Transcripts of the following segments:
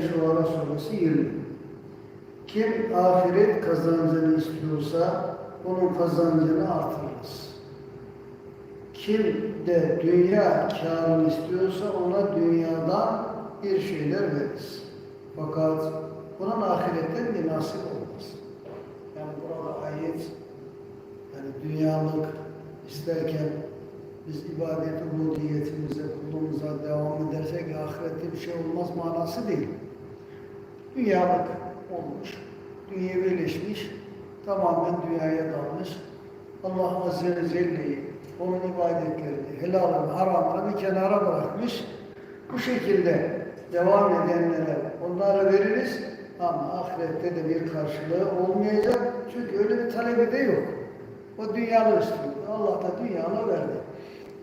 Şuara suresi 20. Kim ahiret kazancını istiyorsa onun kazancını artırırız. Kim de dünya kârını istiyorsa ona dünyadan bir şeyler veririz. Fakat bunun ahiretten bir nasip olmaz. Yani burada ayet yani dünyalık isterken biz ibadet ubudiyetimize, kulluğumuza devam edersek ahirette bir şey olmaz manası değil. Dünyalık olmuş, dünyevileşmiş, tamamen dünyaya dalmış. Allah Azze ve Celle'yi, onun ibadetlerini, helalını, haramını bir kenara bırakmış. Bu şekilde devam edenlere onlara veririz ama ahirette de bir karşılığı olmayacak. Çünkü öyle bir talebi de yok. O dünyalı istiyor. Allah da dünyalı verdi.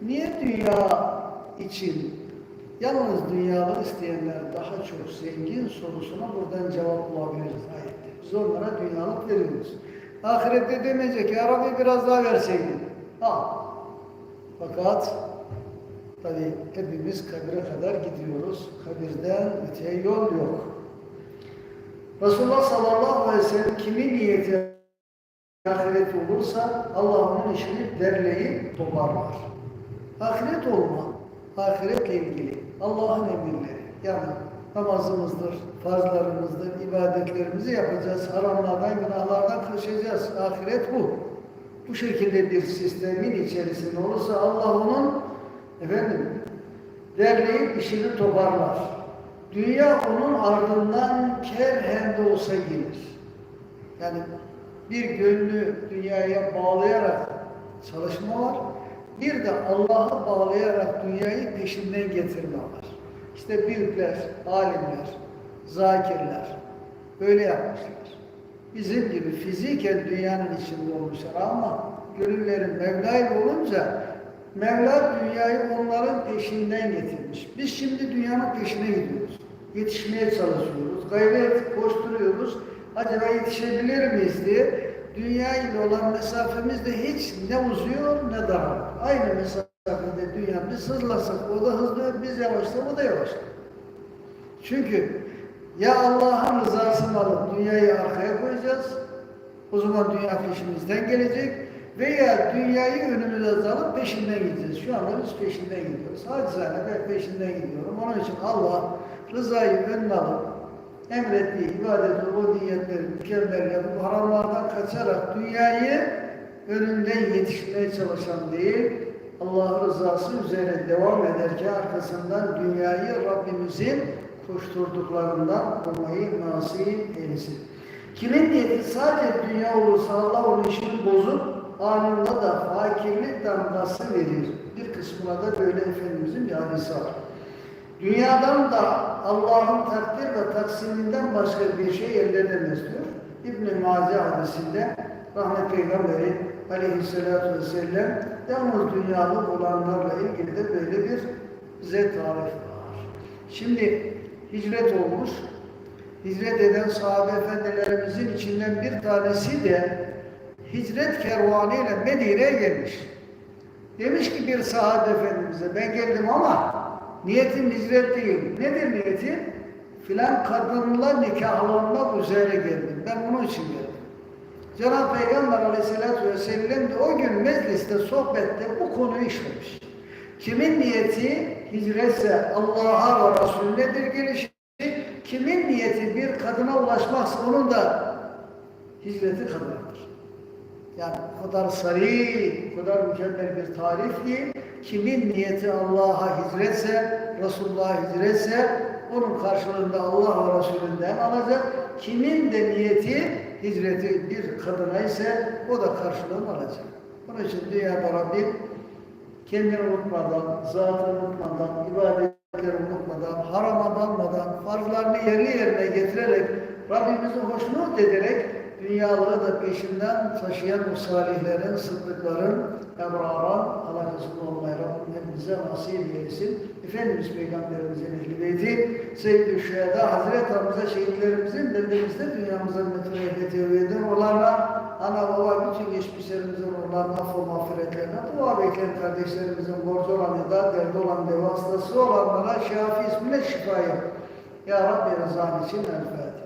Niye dünya için yalnız dünyalı isteyenler daha çok zengin sorusuna buradan cevap bulabiliriz ayette. Biz onlara dünyalık veriyoruz. Ahirette demeyecek ya Rabbi biraz daha verseydin. Ha. Fakat tabi hepimiz kabire kadar gidiyoruz. Kabirden öteye yol yok. Resulullah sallallahu aleyhi ve sellem kimin niyeti ahiret olursa Allah onun işini derleyip toparlar. Ahiret olma, ahiretle ilgili Allah'ın emirleri, yani namazımızdır, farzlarımızdır, ibadetlerimizi yapacağız, haramlardan, günahlardan kaçacağız. Ahiret bu. Bu şekilde bir sistemin içerisinde olursa Allah onun efendim derleyip işini toparlar. Dünya onun ardından kerhen de olsa gelir. Yani bir gönlü dünyaya bağlayarak çalışma var. Bir de Allah'a bağlayarak dünyayı peşinden getirme var. İşte büyükler, alimler, zakirler böyle yapmışlar. Bizim gibi fiziken dünyanın içinde olmuşlar ama gönüllerin Mevla'yla olunca Mevla dünyayı onların peşinden getirmiş. Biz şimdi dünyanın peşine gidiyoruz. Yetişmeye çalışıyoruz. Gayret koşturuyoruz. Acaba yetişebilir miyiz diye dünya ile olan mesafemiz de hiç ne uzuyor ne daralıyor. Aynı mesafede dünya biz hızlasak o da hızlı, biz yavaşsak o da yavaşlar. Çünkü ya Allah'ın rızasını alıp dünyayı arkaya koyacağız, o zaman dünya peşimizden gelecek veya dünyayı önümüze alıp peşinden gideceğiz. Şu anda biz peşinden gidiyoruz. Hadisane ben peşinden gidiyorum. Onun için Allah rızayı önüne alıp emrettiği ibadet ubudiyetleri mükemmel yapıp haramlardan kaçarak dünyayı önünden yetişmeye çalışan değil, Allah rızası üzerine devam ederken arkasından dünyayı Rabbimizin koşturduklarından olmayı nasip eylesin. Kimin niyeti sadece dünya olursa Allah onun işini bozup anında da fakirlik damgası verir. Bir kısmına da böyle Efendimizin bir hadisi var. Dünyadan da Allah'ın takdir ve taksiminden başka bir şey elde edemez diyor. İbn-i Mace hadisinde rahmet peygamberi aleyhissalatü vesselam yalnız dünyalık olanlarla ilgili de böyle bir bize tarif var. Şimdi hicret olmuş. Hicret eden sahabe efendilerimizin içinden bir tanesi de hicret kervanıyla Medine'ye gelmiş. Demiş ki bir sahabe efendimize ben geldim ama niyetim hicret değil. Nedir niyeti? Filan kadınla nikahlanmak üzere geldim. Ben onun için geldim. Cenab-ı Peygamber aleyhissalatü vesselam o gün mecliste, sohbette bu konuyu işlemiş. Kimin niyeti hicretse Allah'a ve Resulünedir gelişi, kimin niyeti bir kadına ulaşmaksa onun da hicreti kadındır. Yani o kadar sarı, o kadar mükemmel bir tarif değil. Kimin niyeti Allah'a hicretse, Resulullah'a hicretse onun karşılığında Allah ve Resulünden alacak. Kimin de niyeti hicreti bir kadına ise o da karşılığını alacak. Onun için dünyada Rabbim kendini unutmadan, zatını unutmadan, ibadetleri unutmadan, harama dalmadan, farzlarını yerli yerine getirerek, Rabbimizi hoşnut ederek dünyalığı da peşinden taşıyan o salihlerin, sıddıkların, ebrara, alakasında olmayı Rabbim hepimize nasip eylesin. Efendimiz Peygamberimizin ehli beyti, Seyyid-i Şüheda, Hazreti Hamza şehitlerimizin bedenimizde dünyamıza metreye tevhidin olanlar, ana baba bütün geçmişlerimizin onların affı mağfiretlerine, dua bekleyen kardeşlerimizin borcu olan ya da derdi olan hastası olanlara şafi ismine şifayı Ya Rabbi rızan için El.